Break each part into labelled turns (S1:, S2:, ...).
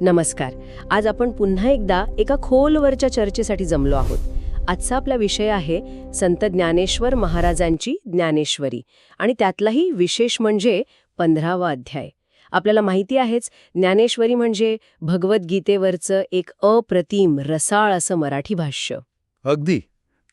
S1: नमस्कार. आज आपण पुन्हा एकदा एका खोलवरच्या चर्चेसाठी जमलो आहोत. आजचा आपला विषय आहे संत ज्ञानेश्वर महाराजांची ज्ञानेश्वरी आणि त्यातलाही विशेष म्हणजे पंधरावा अध्याय. आपल्याला माहिती आहेच ज्ञानेश्वरी म्हणजे भगवद्गीतेवरचं एक अप्रतिम रसाळ असं मराठी भाष्य.
S2: अगदी.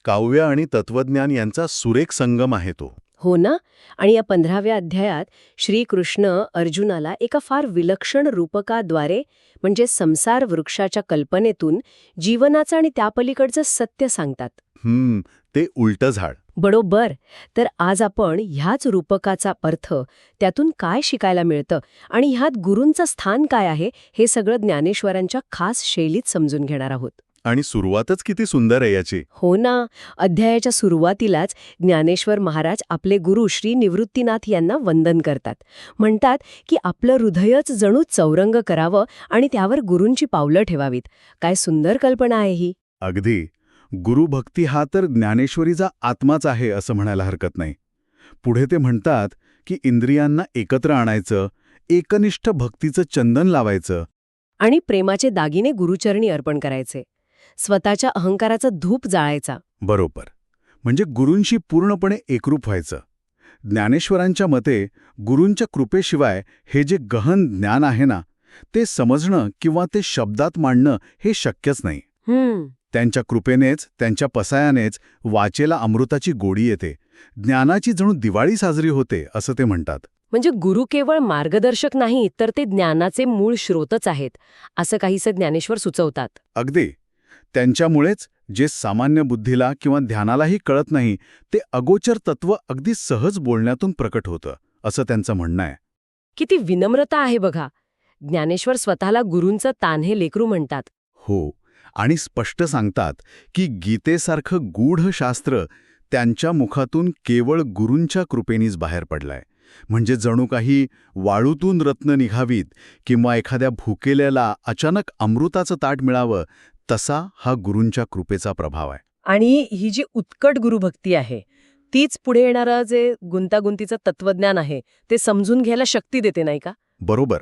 S2: काव्य आणि तत्वज्ञान यांचा सुरेख संगम आहे तो.
S1: हो ना? आणि या पंधराव्या अध्यायात श्रीकृष्ण अर्जुनाला एका फार विलक्षण रूपकाद्वारे म्हणजे संसार वृक्षाच्या कल्पनेतून जीवनाचं आणि त्यापलीकडचं सत्य सांगतात.
S2: हम्म ते उलटं झाड.
S1: बरोबर. तर आज आपण ह्याच रूपकाचा अर्थ त्यातून काय शिकायला मिळतं आणि ह्यात गुरूंचं स्थान काय आहे हे सगळं ज्ञानेश्वरांच्या खास शैलीत समजून घेणार आहोत.
S2: आणि सुरुवातच किती सुंदर आहे याची.
S1: हो ना. अध्यायाच्या सुरुवातीलाच ज्ञानेश्वर महाराज आपले गुरु श्री निवृत्तीनाथ यांना वंदन करतात. म्हणतात की आपलं हृदयच जणू चौरंग करावं आणि त्यावर गुरूंची पावलं ठेवावीत. काय सुंदर कल्पना आहे ही.
S2: अगदी. गुरुभक्ती हा तर ज्ञानेश्वरीचा आत्माच आहे असं म्हणायला हरकत नाही. पुढे ते म्हणतात की इंद्रियांना एकत्र आणायचं एकनिष्ठ भक्तीचं चंदन लावायचं.
S1: आणि प्रेमाचे दागिने गुरुचरणी अर्पण करायचे. स्वतःच्या अहंकाराचा धूप जाळायचा.
S2: बरोबर. म्हणजे गुरूंशी पूर्णपणे एकरूप व्हायचं. ज्ञानेश्वरांच्या मते गुरूंच्या कृपेशिवाय हे जे गहन ज्ञान आहे ना ते समजणं किंवा ते शब्दात मांडणं हे शक्यच नाही. त्यांच्या कृपेनेच त्यांच्या पसायानेच वाचेला अमृताची गोडी येते. ज्ञानाची जणू दिवाळी साजरी होते असं ते म्हणतात.
S1: म्हणजे गुरु केवळ मार्गदर्शक नाही तर ते ज्ञानाचे मूळ स्रोतच आहेत असं काहीसं ज्ञानेश्वर सुचवतात.
S2: अगदी. त्यांच्यामुळेच जे सामान्य बुद्धीला किंवा ध्यानालाही कळत नाही ते अगोचर तत्व अगदी सहज बोलण्यातून प्रकट होतं असं त्यांचं म्हणणं आहे.
S1: किती विनम्रता आहे बघा. ज्ञानेश्वर स्वतःला गुरूंचं तान्हे लेकरू म्हणतात.
S2: हो आणि स्पष्ट सांगतात की गीतेसारखं गूढ शास्त्र त्यांच्या मुखातून केवळ गुरूंच्या कृपेनीच बाहेर पडलंय. म्हणजे जणू काही वाळूतून रत्न निघावीत किंवा एखाद्या भुकेल्याला अचानक अमृताचं ताट मिळावं तसा हा गुरूंच्या कृपेचा प्रभाव आहे.
S1: आणि ही जी उत्कट गुरुभक्ती आहे तीच पुढे येणारं जे गुंतागुंतीचं तत्वज्ञान आहे ते समजून घ्यायला शक्ती देते नाही का?
S2: बरोबर.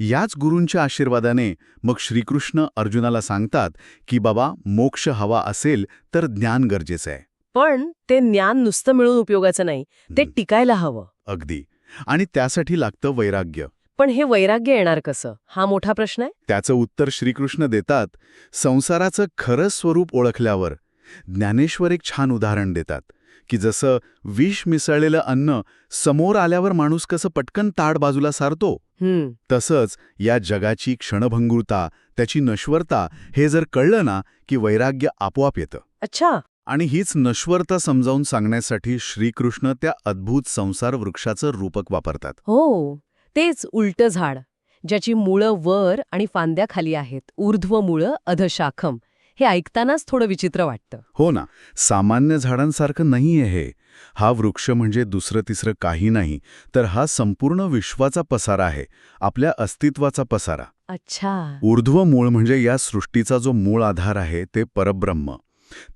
S2: याच गुरूंच्या आशीर्वादाने मग श्रीकृष्ण अर्जुनाला सांगतात की बाबा मोक्ष हवा असेल तर ज्ञान गरजेचं आहे.
S1: पण ते ज्ञान नुसतं मिळून उपयोगाचं नाही ते टिकायला हवं.
S2: अगदी. आणि त्यासाठी लागतं वैराग्य.
S1: पण हे वैराग्य येणार कसं? हा मोठा प्रश्न आहे?
S2: त्याचं उत्तर श्रीकृष्ण देतात संसाराचं खरं स्वरूप ओळखल्यावर. ज्ञानेश्वर एक छान उदाहरण देतात की जसं विष मिसळलेलं अन्न समोर आल्यावर माणूस कसं पटकन ताड बाजूला सारतो.
S1: हम्म.
S2: तसंच या जगाची क्षणभंगुरता त्याची नश्वरता हे जर कळलं ना की वैराग्य आपोआप येतं.
S1: अच्छा.
S2: आणि हीच नश्वरता समजावून सांगण्यासाठी श्रीकृष्ण त्या अद्भुत संसार वृक्षाचं रूपक वापरतात.
S1: हो. तेच उलटं झाड ज्याची मुळं वर आणि फांद्या खाली आहेत ऊर्ध्व मुळं अधशाखम. हे ऐकतानाच थोडं विचित्र वाटतं.
S2: हो ना सामान्य झाडांसारखं नाहीये हे. हा वृक्ष म्हणजे दुसरं तिसरं काही नाही तर हा संपूर्ण विश्वाचा पसारा आहे आपल्या अस्तित्वाचा पसारा.
S1: अच्छा.
S2: ऊर्ध्व मूळ म्हणजे या सृष्टीचा जो मूळ आधार आहे ते परब्रह्म.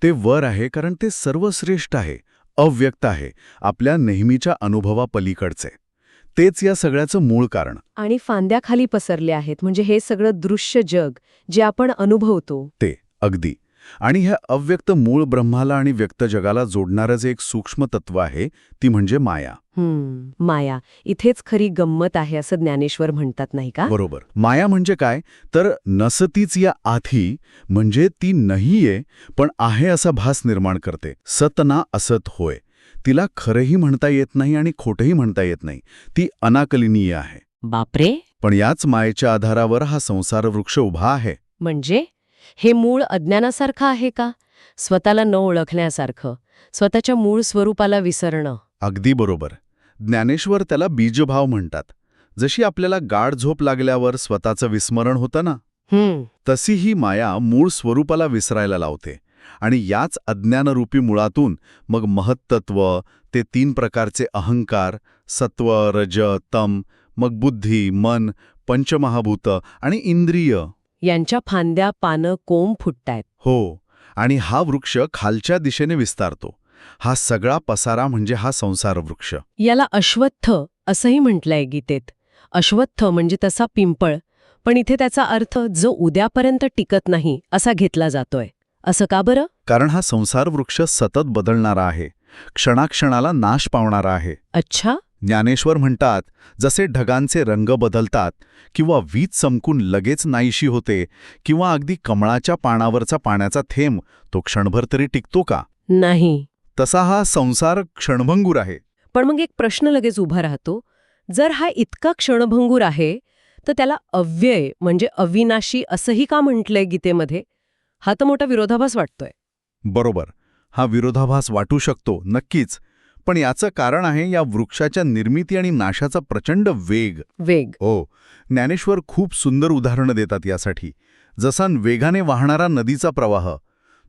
S2: ते वर आहे कारण ते सर्वश्रेष्ठ आहे अव्यक्त आहे आपल्या नेहमीच्या अनुभवापलीकडचे. तेच या सगळ्याचं मूळ कारण.
S1: आणि फांद्या खाली पसरले आहेत म्हणजे हे सगळं दृश्य जग जे आपण अनुभवतो.
S2: ते अगदी. आणि ह्या अव्यक्त मूळ ब्रह्माला आणि व्यक्त जगाला जोडणारं जे एक सूक्ष्म तत्व आहे ती म्हणजे माया.
S1: हम्म माया. इथेच खरी गंमत आहे असं ज्ञानेश्वर म्हणतात नाही का?
S2: बरोबर. माया म्हणजे काय? तर नसतीच या आधी म्हणजे ती नाहीये पण आहे असा भास निर्माण करते. सत ना असत होय. तिला खरंही म्हणता येत नाही आणि खोटंही म्हणता येत नाही. ती अनाकलनीय आहे.
S1: बापरे!
S2: पण याच मायेच्या आधारावर हा संसार वृक्ष उभा आहे.
S1: म्हणजे? हे मूळ अज्ञानासारखं आहे का? स्वतःला न ओळखण्यासारखं. स्वतःच्या मूळ स्वरूपाला विसरणं.
S2: अगदी बरोबर. ज्ञानेश्वर त्याला बीजभाव म्हणतात. जशी आपल्याला गाढ झोप लागल्यावर स्वतःचं विस्मरण होतं ना? तशी ही माया मूळ स्वरूपाला विसरायला लावते. आणि याच अज्ञानरूपी मुळातून मग महत्तत्व ते तीन प्रकारचे अहंकार सत्व रज तम मग बुद्धी मन पंचमहाभूत आणि इंद्रिय.
S1: यांच्या फांद्या पानं कोंब फुटतायत.
S2: हो आणि हा वृक्ष खालच्या दिशेने विस्तारतो. हा सगळा पसारा म्हणजे हा संसार वृक्ष.
S1: याला अश्वत्थ असंही म्हटलंय गीतेत. अश्वत्थ म्हणजे तसा पिंपळ पण इथे त्याचा अर्थ जो उद्यापर्यंत टिकत नाही असा घेतला जातोय. असं का बरं?
S2: कारण हा संसार वृक्ष सतत बदलणारा आहे. क्षणाक्षणाला नाश पावणारा आहे.
S1: अच्छा.
S2: ज्ञानेश्वर म्हणतात जसे ढगांचे रंग बदलतात किंवा वीज चमकून लगेच नाहीशी होते किंवा अगदी कमळाच्या पानावरचा पाण्याचा थेंब तो क्षणभर तरी टिकतो का?
S1: नाही.
S2: तसा हा संसार क्षणभंगूर आहे.
S1: पण मग एक प्रश्न लगेच उभा राहतो. जर हा इतका क्षणभंगूर आहे तर त्याला अव्यय म्हणजे अविनाशी असंही का म्हटलंय गीतेमध्ये? हा तर मोठा विरोधाभास वाटतोय.
S2: बरोबर. हा विरोधाभास वाटू शकतो नक्कीच. पण याचं कारण आहे या वृक्षाच्या निर्मिती आणि नाशाचा प्रचंड वेग.
S1: वेग.
S2: हो. ज्ञानेश्वर खूप सुंदर उदाहरणं देतात यासाठी. जसा वेगाने वाहणारा नदीचा प्रवाह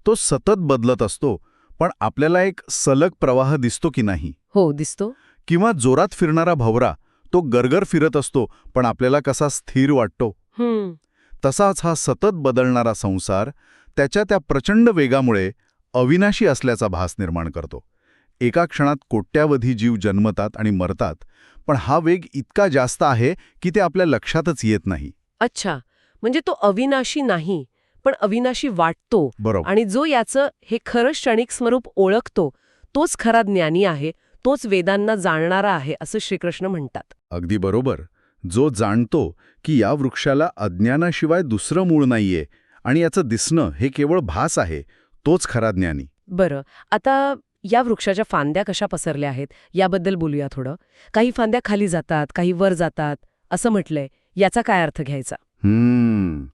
S2: तो सतत बदलत असतो पण आपल्याला एक सलग प्रवाह दिसतो की नाही?
S1: हो दिसतो.
S2: किंवा जोरात फिरणारा भवरा तो गरगर फिरत असतो पण आपल्याला कसा स्थिर वाटतो? तसाच हा सतत बदलणारा संसार त्याच्या त्या प्रचंड वेगामुळे अविनाशी असल्याचा भास निर्माण करतो. एका क्षणात कोट्यावधी जीव जन्मतात आणि मरतात पण हा वेग इतका जास्त आहे की ते आपल्या लक्षातच येत नाही.
S1: अच्छा म्हणजे तो अविनाशी नाही पण अविनाशी वाटतो
S2: बरोबर.
S1: आणि जो याचं हे खरं क्षणिक स्वरूप ओळखतो तोच खरा ज्ञानी आहे तोच वेदांना जाणणारा आहे असं श्रीकृष्ण म्हणतात.
S2: अगदी बरोबर. जो जाणतो की या वृक्षाला अज्ञानाशिवाय दुसरं मूळ नाहीये आणि याचं दिसणं हे केवळ भास आहे तोच खरा ज्ञानी.
S1: बरं आता या वृक्षाच्या फांद्या कशा पसरल्या आहेत याबद्दल बोलूया थोडं. काही फांद्या खाली जातात काही वर जातात असं म्हटलंय. याचा काय अर्थ घ्यायचा?
S2: हम्म.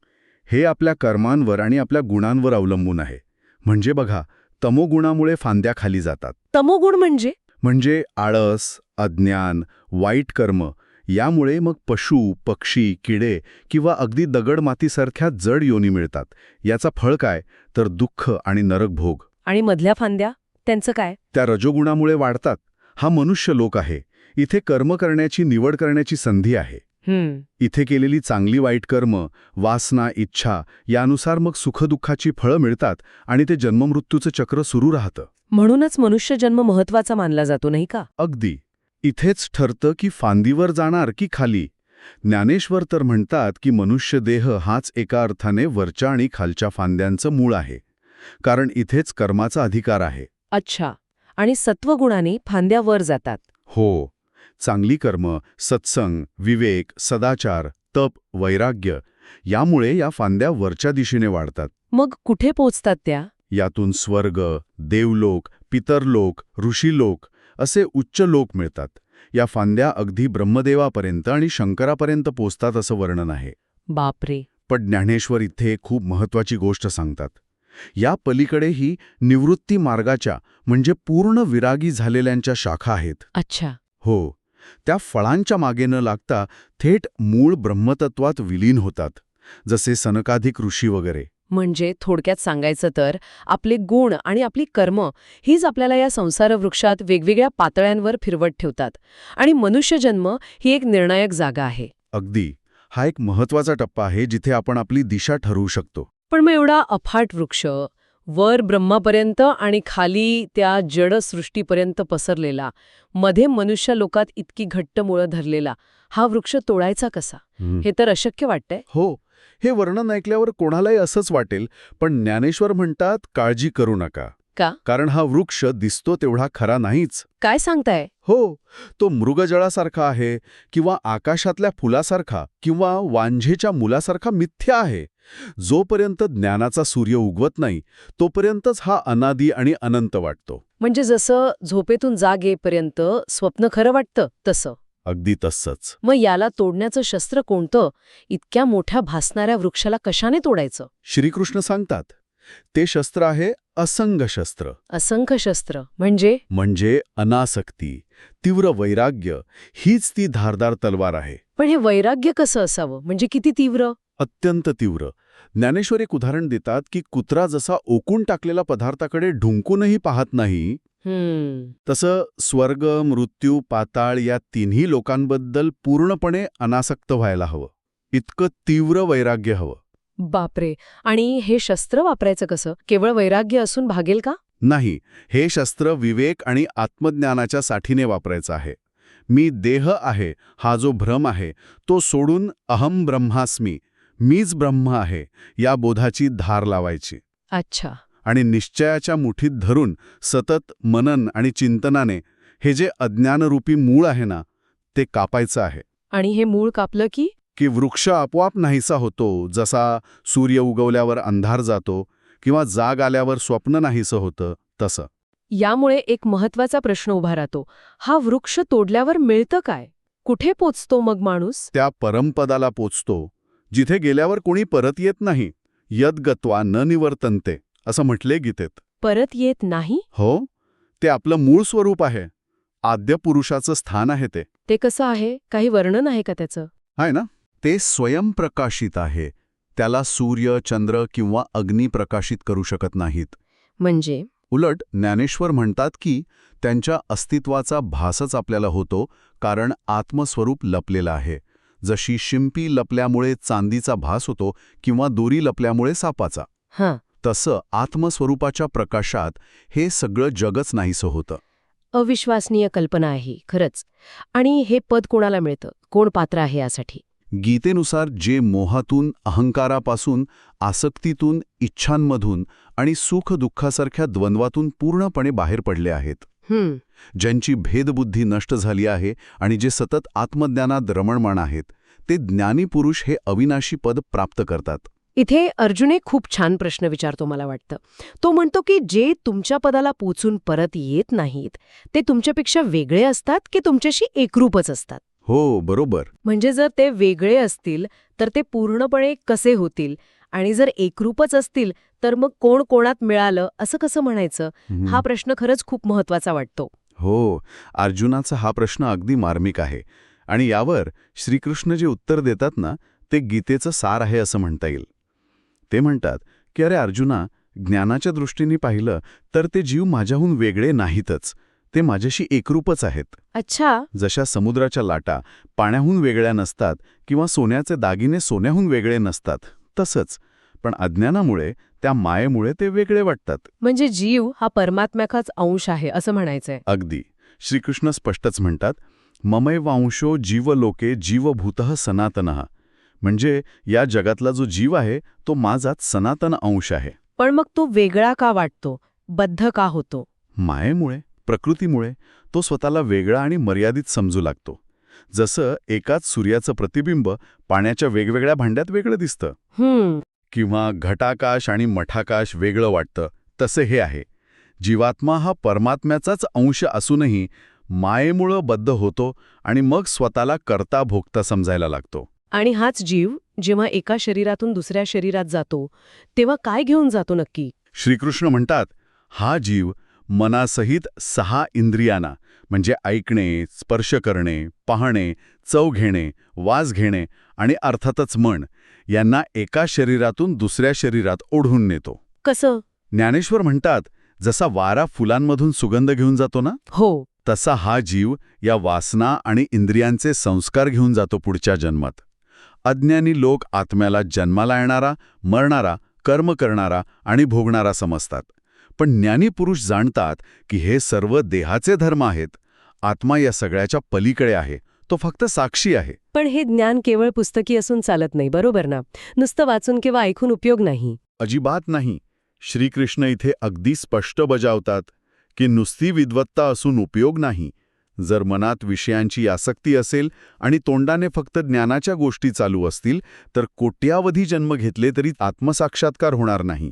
S2: हे आपल्या कर्मांवर आणि आपल्या गुणांवर अवलंबून आहे. म्हणजे बघा तमोगुणामुळे फांद्या खाली जातात.
S1: तमोगुण म्हणजे?
S2: म्हणजे आळस अज्ञान वाईट कर्म यामुळे मग पशु पक्षी किडे किंवा अगदी दगडमातीसारख्या जड योनी मिळतात. याचा फळ काय? तर दुःख आणि नरक भोग.
S1: आणि मधल्या फांद्या? त्यांचं काय?
S2: त्या रजोगुणामुळे वाढतात. हा मनुष्य लोक आहे. इथे कर्म करण्याची निवड करण्याची संधी आहे. इथे केलेली चांगली वाईट कर्म वासना इच्छा यानुसार मग सुखदुःखाची फळं मिळतात आणि ते जन्ममृत्यूचं चक्र सुरू राहतं.
S1: म्हणूनच मनुष्यजन्म महत्त्वाचा मानला जातो नाही का?
S2: अगदी. इथेच ठरतं की फांदीवर जाणार की खाली? ज्ञानेश्वर तर म्हणतात की मनुष्यदेह हाच एका अर्थाने वरच्या आणि खालच्या फांद्यांचं मूळ आहे. कारण इथेच कर्माचा अधिकार आहे.
S1: अच्छा. आणि सत्वगुणाने फांद्या वर जातात.
S2: हो. चांगली कर्म सत्संग विवेक सदाचार तप वैराग्य यामुळे या फांद्या वरच्या दिशेने वाढतात.
S1: मग कुठे पोचतात त्या?
S2: यातून स्वर्ग देवलोक पितरलोक ऋषीलोक असे उच्च लोक मिळतात. या फांद्या अगदी ब्रह्मदेवापर्यंत आणि शंकरापर्यंत पोचतात असं वर्णन आहे.
S1: बापरे!
S2: पण ज्ञानेश्वर इथे खूप महत्वाची गोष्ट सांगतात. या पलीकडेही निवृत्ती मार्गाच्या म्हणजे पूर्ण विरागी झालेल्यांच्या शाखा आहेत.
S1: अच्छा.
S2: हो. त्या फळांच्या मागे न लागता थेट मूळ ब्रह्मतत्वात विलीन होतात. जसे सनकाधिक ऋषी वगैरे.
S1: म्हणजे थोडक्यात सांगायचं तर आपले गुण आणि आपली कर्म हीच आपल्याला या संसार वृक्षात वेगवेगळ्या पातळ्यांवर फिरवत ठेवतात. आणि मनुष्यजन्म ही एक निर्णायक जागा आहे.
S2: अगदी. हा एक महत्त्वाचा टप्पा आहे जिथे आपण आपली दिशा ठरवू शकतो.
S1: पण मग एवढा अफाट वृक्ष वर ब्रह्मापर्यंत आणि खाली त्या जड सृष्टीपर्यंत पसरलेला मध्ये मनुष्य लोकात इतकी घट्ट मुळं धरलेला हा वृक्ष तोडायचा कसा? हे तर अशक्य वाटतंय?
S2: हो. हे वर्णन ऐकल्यावर कोणालाही असंच वाटेल पण ज्ञानेश्वर म्हणतात काळजी करू नका.
S1: का?
S2: कारण हा वृक्ष दिसतो तेवढा खरा नाहीच.
S1: काय सांगताय?
S2: हो तो मृगजळासारखा आहे किंवा आकाशातल्या फुलासारखा किंवा वांझेच्या मुलासारखा मिथ्या आहे. जोपर्यंत ज्ञानाचा सूर्य उगवत नाही तोपर्यंतच हा अनादी आणि अनंत वाटतो.
S1: म्हणजे जसं झोपेतून जाग येईपर्यंत स्वप्न खरं वाटतं तसं.
S2: अगदी तस्सच
S1: मग याला तोडण्याचं शस्त्र कोणतं? इतक्या मोठ्या भासणाऱ्या वृक्षाला कशाने तोडायचं?
S2: श्रीकृष्ण सांगतात ते शस्त्र आहे असंग शस्त्र.
S1: असंख्य शस्त्र. म्हणजे?
S2: म्हणजे अनासक्ती तीव्र वैराग्य हीच ती धारदार तलवार आहे.
S1: पण हे वैराग्य कसं असावं? म्हणजे किती तीव्र?
S2: अत्यंत तीव्र. ज्ञानेश्वर एक उदाहरण देतात की कुत्रा जसा ओकून टाकलेला पदार्थाकडे ढुंकूनही पाहत नाही तसं स्वर्ग मृत्यू पाताळ या तिन्ही लोकांबद्दल पूर्णपणे अनासक्त व्हायला हवं. इतकं तीव्र वैराग्य हवं.
S1: बापरे! आणि हे शस्त्र वापरायचं कसं? केवळ वैराग्य असून भागेल का?
S2: नाही हे शस्त्र विवेक आणि आत्मज्ञानाच्या साठीने वापरायचं आहे. मी देह आहे हा जो भ्रम आहे तो सोडून अहम ब्रह्मास्मी मीच ब्रह्म आहे या बोधाची धार लावायची.
S1: अच्छा.
S2: आणि निश्चयाच्या मुठीत धरून सतत मनन आणि चिंतनाने हे जे अज्ञानरूपी मूळ आहे ना ते कापायचं आहे.
S1: आणि हे मूळ कापलं की?
S2: की वृक्ष आपोआप नाहीसा होतो जसा सूर्य उगवल्यावर अंधार जातो किंवा जाग आल्यावर स्वप्न नाहीसं होतं तसं.
S1: यामुळे एक महत्त्वाचा प्रश्न उभा राहतो. हा वृक्ष तोडल्यावर मिळतं काय? कुठे पोचतो मग माणूस?
S2: त्या परमपदाला पोचतो जिथे गेल्यावर कोणी परत येत नाही यद्गत्वा न निवर्तनते. असं म्हटले गीतेत.
S1: परत येत नाही?
S2: हो ते आपलं मूळ स्वरूप आहे. आद्य पुरुषाचं स्थान आहे ते.
S1: ते कसं आहे? काही वर्णन आहे का त्याचं?
S2: आहे ना? ते स्वयंप्रकाशित आहे. त्याला सूर्य चंद्र किंवा अग्नी प्रकाशित करू शकत नाहीत.
S1: म्हणजे?
S2: उलट ज्ञानेश्वर म्हणतात की त्यांच्या अस्तित्वाचा भासच आपल्याला होतो कारण आत्मस्वरूप लपलेलं आहे. जशी शिंपी लपल्यामुळे चांदीचा भास होतो किंवा दोरी लपल्यामुळे सापाचा.
S1: हां.
S2: तसं आत्मस्वरूपाच्या प्रकाशात हे सगळं जगच नाहीसं होतं.
S1: अविश्वासनीय कल्पना आहे खरंच. आणि हे पद कोणाला मिळतं? कोण पात्र आहे यासाठी?
S2: गीतेनुसार जे मोहातून अहंकारापासून आसक्तीतून इच्छांमधून आणि सुख-दुःखासारख्या द्वंद्वातून पूर्णपणे बाहेर पडले आहेत. ज्यांची भेदबुद्धी नष्ट झाली आहे आणि जे सतत आत्मज्ञानात रमणमाण आहेत ते ज्ञानी पुरुष हे अविनाशी पद प्राप्त करतात.
S1: इथे अर्जुन एक खूप छान प्रश्न विचारतो मला वाटतं. तो म्हणतो की जे तुमच्या पदाला पोचून परत येत नाहीत ते तुमच्यापेक्षा वेगळे असतात की तुमच्याशी एकरूपच असतात?
S2: हो बरोबर.
S1: म्हणजे जर ते वेगळे असतील तर ते पूर्णपणे कसे होतील? आणि जर एकरूपच असतील तर मग कोण कोणात मिळालं? असं कसं म्हणायचं? हा प्रश्न खरंच खूप महत्त्वाचा वाटतो.
S2: हो अर्जुनाचा हा प्रश्न अगदी मार्मिक आहे. आणि यावर श्रीकृष्ण जे उत्तर देतात ना ते गीतेचं सार आहे असं म्हणता येईल. ते म्हणतात की अरे अर्जुना ज्ञानाच्या दृष्टीने पाहिलं तर ते जीव माझ्याहून वेगळे नाहीतच. ते माझ्याशी एकरूपच आहेत.
S1: अच्छा.
S2: जशा समुद्राच्या लाटा पाण्याहून वेगळ्या नसतात किंवा सोन्याचे दागिने सोन्याहून वेगळे नसतात तसंच. पण अज्ञानामुळे त्या मायेमुळे ते वेगळे वाटतात.
S1: म्हणजे जीव हा परमात्म्याचाच अंश आहे असं म्हणायचंय.
S2: अगदी. श्रीकृष्ण स्पष्टच म्हणतात ममैवांशो जीवलोके जीवभूत सनातन. म्हणजे या जगातला जो जीव आहे तो माझाच सनातन अंश आहे.
S1: पण मग तो वेगळा का वाटतो? बद्ध का होतो?
S2: मायेमुळे प्रकृतीमुळे तो स्वतःला वेगळा आणि मर्यादित समजू लागतो. जसं एकाच सूर्याचं प्रतिबिंब पाण्याच्या वेगवेगळ्या भांड्यात वेगळं दिसतं. किंवा घटाकाश आणि मठाकाश वेगळं वाटतं तसे हे आहे. जीवात्मा हा परमात्म्याचाच अंश असूनही मायेमुळं बद्ध होतो आणि मग स्वतःला करता भोगता समजायला लागतो.
S1: आणि हाच जीव जेव्हा एका शरीरातून दुसऱ्या शरीरात जातो तेव्हा काय घेऊन जातो नक्की?
S2: श्रीकृष्ण म्हणतात हा जीव मनासहित सहा इंद्रियांना म्हणजे ऐकणे स्पर्श करणे पाहणे चव घेणे वास घेणे आणि अर्थातच मन यांना एका शरीरातून दुसऱ्या शरीरात ओढून नेतो.
S1: कसं?
S2: ज्ञानेश्वर म्हणतात जसा वारा फुलांमधून सुगंध घेऊन जातो ना
S1: हो.
S2: तसा हा जीव या वासना आणि इंद्रियांचे संस्कार घेऊन जातो पुढच्या जन्मात. अज्ञानी लोक आत्म्याला जन्माला येणारा मरणारा कर्म करणारा आणि भोगणारा समजतात. पण ज्ञानी पुरुष जाणतात की हे सर्व देहाचे धर्म आहेत. आत्मा या सगळ्याच्या पलीकडे आहे. तो फक्त साक्षी आहे.
S1: पण हे ज्ञान केवळ पुस्तकी असून चालत नाही बरोबर ना? नुसतं वाचून किंवा ऐकून उपयोग नाही.
S2: अजिबात नाही. श्रीकृष्ण इथे अगदी स्पष्ट बजावतात की नुसती विद्वत्ता असून उपयोग नाही. जर मनात विषयांची आसक्ती असेल आणि तोंडाने फक्त ज्ञानाच्या गोष्टी चालू असतील तर कोट्यावधी जन्म घेतले तरी आत्मसाक्षात्कार होणार नाही.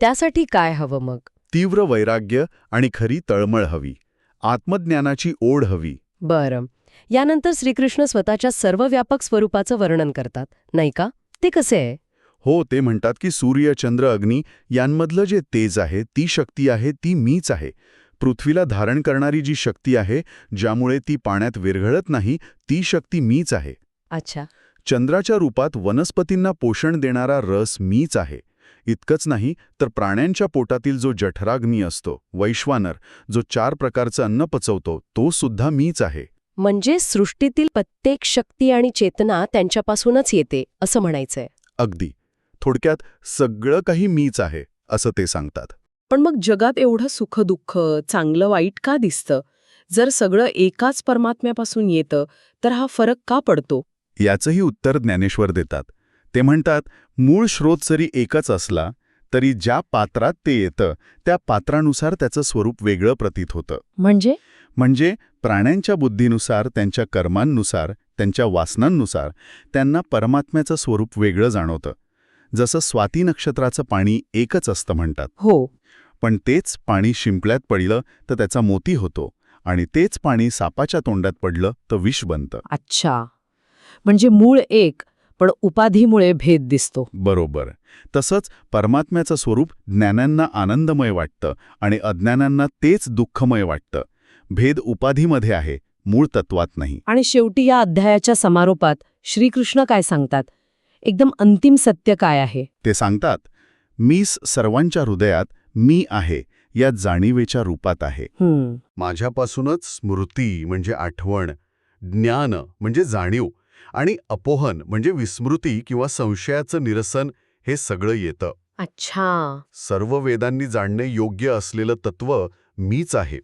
S1: त्यासाठी काय हवं मग?
S2: तीव्र वैराग्य आणि खरी तळमळ हवी. आत्मज्ञानाची ओढ हवी.
S1: बरं. यानंतर श्रीकृष्ण स्वतःच्या सर्वव्यापक स्वरूपाचं वर्णन करतात नाही का? ते कसे आहे?
S2: हो ते म्हणतात की सूर्य चंद्र अग्नी यांमधलं जे तेज आहे ती शक्ती आहे ती मीच आहे. पृथ्वीला धारण करणारी जी शक्ती आहे ज्यामुळे ती पाण्यात विरघळत नाही ती शक्ती मीच आहे.
S1: अच्छा.
S2: चंद्राच्या रूपात वनस्पतींना पोषण देणारा रस मीच आहे. इतकंच नाही तर प्राण्यांच्या पोटातील जो जठराग्नी असतो वैश्वानर जो चार प्रकारचं अन्न पचवतो तो सुद्धा मीच आहे.
S1: म्हणजे सृष्टीतील प्रत्येक शक्ती आणि चेतना त्यांच्यापासूनच येते असं म्हणायचंय.
S2: अगदी. थोडक्यात सगळं काही मीच आहे असं ते सांगतात.
S1: पण मग जगात एवढं सुख-दुःख, चांगलं वाईट का दिसतं? जर सगळं एकाच परमात्म्यापासून येतं, तर हा फरक का पडतो?
S2: याचंही उत्तर ज्ञानेश्वर देतात ते म्हणतात मूळ स्रोत जरी एकच असला तरी ज्या पात्रात ते येतं त्या पात्रानुसार त्याचं स्वरूप वेगळं प्रतीत होतं
S1: म्हणजे
S2: म्हणजे प्राण्यांच्या बुद्धीनुसार त्यांच्या कर्मांनुसार त्यांच्या वासनांनुसार त्यांना परमात्म्याचं स्वरूप वेगळं जाणवतं जसं स्वाती नक्षत्राचं पाणी एकच असतं म्हणतात.
S1: हो.
S2: पण तेच पाणी शिंपल्यात पडलं तर त्याचा मोती होतो आणि तेच पाणी सापाच्या तोंडात पडलं तर विष बनतं.
S1: अच्छा. म्हणजे मूळ एक पण उपाधीमुळे भेद दिसतो.
S2: बरोबर. तसंच परमात्म्याचं स्वरूप ज्ञानांना आनंदमय वाटतं आणि अज्ञानांना तेच दुःखमय वाटतं. भेद उपाधीमध्ये आहे मूळ तत्वात नाही.
S1: आणि शेवटी या अध्यायाच्या समारोपात श्रीकृष्ण काय सांगतात? एकदम अंतिम सत्य काय आहे?
S2: ते सांगतात मीच सर्वांच्या हृदयात मी आहे या जाणीवेच्या रूपात आहे. माझ्यापासूनच स्मृती म्हणजे आठवण ज्ञान म्हणजे जाणीव आणि अपोहन म्हणजे विस्मृती किंवा संशयाचं निरसन हे सगळं येतं.
S1: अच्छा.
S2: सर्व वेदांनी जाणणे योग्य असलेलं तत्व मीच आहे.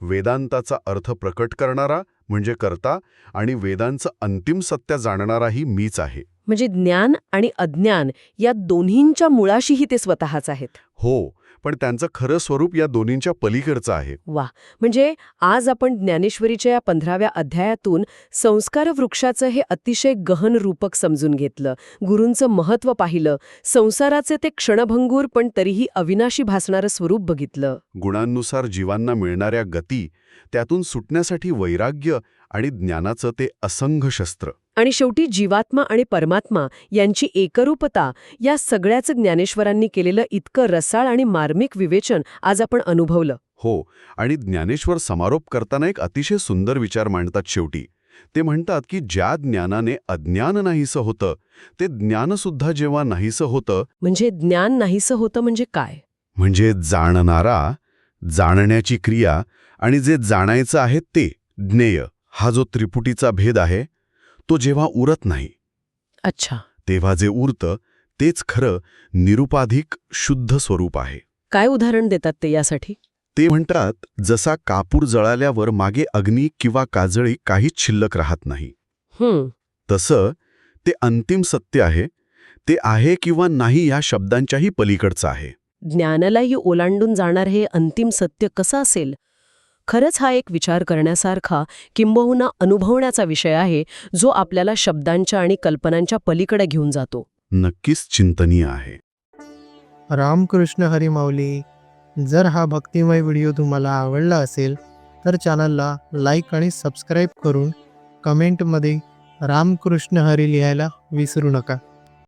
S2: वेदांताचा अर्थ प्रकट करणारा म्हणजे करता आणि वेदांचं अंतिम सत्य जाणणाराही मीच आहे.
S1: म्हणजे ज्ञान आणि अज्ञान या दोन्हींच्या मुळाशीही ते स्वतःच आहेत.
S2: हो पण त्यांचं खरं स्वरूप या दोन्हींच्या पलीकडचं आहे.
S1: वा म्हणजे आज आपण ज्ञानेश्वरीच्या या पंधराव्या अध्यायातून संस्कार वृक्षाचं हे अतिशय गहन रूपक समजून घेतलं गुरूंचं महत्त्व पाहिलं संसाराचे ते क्षणभंगूर पण तरीही अविनाशी भासणारं स्वरूप बघितलं.
S2: गुणांनुसार जीवांना मिळणाऱ्या गती त्यातून सुटण्यासाठी वैराग्य आणि ज्ञानाचं ते असंघ शस्त्र.
S1: आणि शेवटी जीवात्मा आणि परमात्मा यांची एकरूपता या सगळ्याचं ज्ञानेश्वरांनी केलेलं इतकं रसाळ आणि मार्मिक विवेचन आज आपण अनुभवलं.
S2: हो आणि ज्ञानेश्वर समारोप करताना एक अतिशय सुंदर विचार मांडतात शेवटी. ते म्हणतात की ज्या ज्ञानाने अज्ञान नाहीसं होतं ते ज्ञानसुद्धा जेव्हा नाहीसं होतं
S1: म्हणजे ज्ञान नाहीसं होतं म्हणजे काय?
S2: म्हणजे जाणणारा जाणण्याची क्रिया आणि जे जाणायचं आहे ते ज्ञेय हा जो त्रिपुटीचा भेद आहे तो जेव्हा उरत नाही
S1: अच्छा.
S2: तेव्हा जे उरतं तेच खरं निरुपाधिक शुद्ध स्वरूप आहे.
S1: काय उदाहरण देतात ते यासाठी?
S2: ते म्हणतात जसा कापूर जळाल्यावर मागे अग्नी किंवा काजळी काहीच शिल्लक राहत नाही. तसं ते अंतिम सत्य आहे ते आहे किंवा नाही या शब्दांच्याही पलीकडचं आहे.
S1: ज्ञानालाही ओलांडून जाणार हे अंतिम सत्य कसं असेल? खरंच हा एक विचार करण्यासारखा किंबहुना अनुभवण्याचा विषय आहे जो आपल्याला शब्दांच्या आणि कल्पनांच्या पलीकडे घेऊन जातो.
S2: नक्कीच चिंतनीय आहे.
S3: रामकृष्ण हरी माऊली जर हा भक्तिमय व्हिडिओ तुम्हाला आवडला असेल तर चॅनलला लाईक आणि सबस्क्राईब करून कमेंटमध्ये रामकृष्ण हरी लिहायला विसरू नका.